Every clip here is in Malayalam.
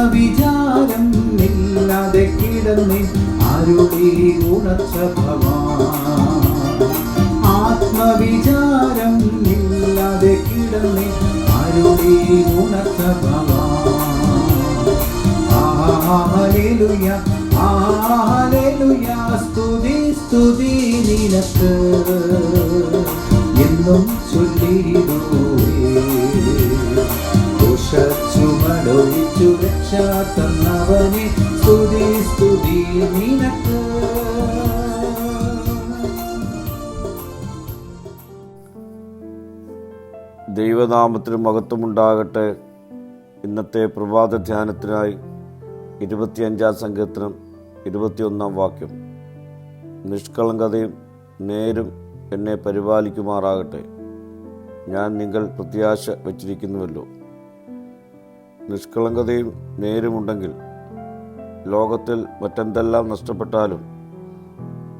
ആത്മവിചാരം ഇല്ലാതെ കിടന്ന് ഉണച്ച ഉണർച്ച ആത്മവിചാരം ഇല്ലാതെ കിടന്നേ ആരോഗ്യ ഉണർച്ച ആഹലുയ ആഹലുയ സ്തുതി സ്തുതി നിനക്ക്. എന്നും ചൊല്ലിടുവേ തന്നവനെ സ്തുതി സ്തുതി നിനക്ക്. ദൈവനാമത്തിന് മഹത്വമുണ്ടാകട്ടെ. ഇന്നത്തെ പ്രഭാത ധ്യാനത്തിനായി ഇരുപത്തിയഞ്ചാം സങ്കീർത്തനം ഇരുപത്തിയൊന്നാം വാക്യം. നിഷ്കളങ്കതയും നേരും എന്നെ പരിപാലിക്കുമാറാകട്ടെ. ഞാൻ നിങ്ങൾ പ്രത്യാശ വച്ചിരിക്കുന്നുവല്ലോ. നിഷ്കളങ്കതയും നേരുമുണ്ടെങ്കിൽ ലോകത്തിൽ മറ്റെന്തെല്ലാം നഷ്ടപ്പെട്ടാലും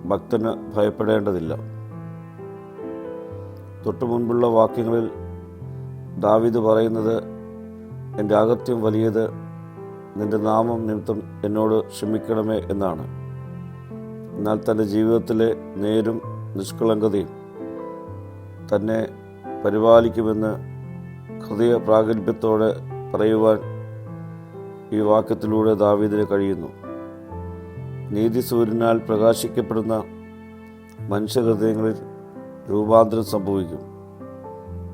ഭക്തന് ഭയപ്പെടേണ്ടതില്ല. തൊട്ടു മുൻപുള്ള വാക്യങ്ങളിൽ ദാവിദ് പറയുന്നത് എന്റെ അകത്യം വലിയത് നിന്റെ നാമം നിമിത്തം എന്നോട് ക്ഷമിക്കണമേ എന്നാണ്. എന്നാൽ തന്റെ ജീവിതത്തിലെ നേരും നിഷ്കളങ്കതയും തന്നെ പരിപാലിക്കുമെന്ന് ഹൃദയ പ്രാഗൽഭ്യത്തോടെ പറയുവാൻ ഈ വാക്യത്തിലൂടെ ദാവീദിന് കഴിയുന്നു. നീതിസൂര്യനാൽ പ്രകാശിക്കപ്പെടുന്ന മനുഷ്യഹൃദയങ്ങളിൽ രൂപാന്തരം സംഭവിക്കും.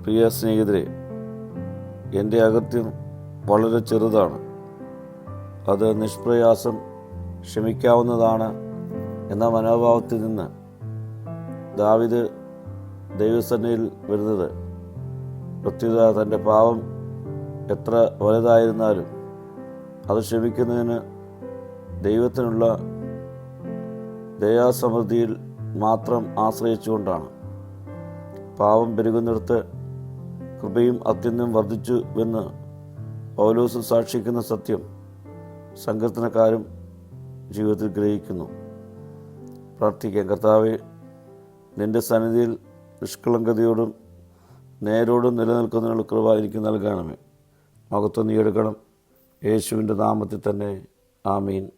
പ്രിയ സ്നേഹിതരെ എന്റെ അകത്യം വളരെ ചെറുതാണ്. അത് നിഷ്പ്രയാസം ക്ഷമിക്കാവുന്നതാണ് എന്ന മനോഭാവത്തിൽ നിന്ന് ദാവിദ് ദൈവസന്നയിൽ വരുന്നത്. പ്രത്യുത തന്റെ പാവം എത്ര വലുതായിരുന്നാലും അത് ക്ഷമിക്കുന്നതിന് ദൈവത്തിനുള്ള ദയാസമൃദ്ധിയിൽ മാത്രം ആശ്രയിച്ചുകൊണ്ടാണ്. പാവം പെരുകുന്നിടത്ത് കൃപയും അത്യന്തം വർദ്ധിച്ചു എന്ന് പൗലോസ് സാക്ഷിക്കുന്ന സത്യം സങ്കീർത്തനക്കാരും ജീവിതത്തിൽ ഗ്രഹിക്കുന്നു. പ്രാർത്ഥിക്കാം കർത്താവെ നിന്റെ സന്നിധിയിൽ നിഷ്കളങ്കതയോടും നേരോടും നിലനിൽക്കുന്നതിനുള്ള കൃപ എനിക്ക് നൽകണമേ. മഹത്വം നീ എടുക്കണം യേശുവിന്റെ നാമത്തിൽ തന്നെ. ആമീൻ.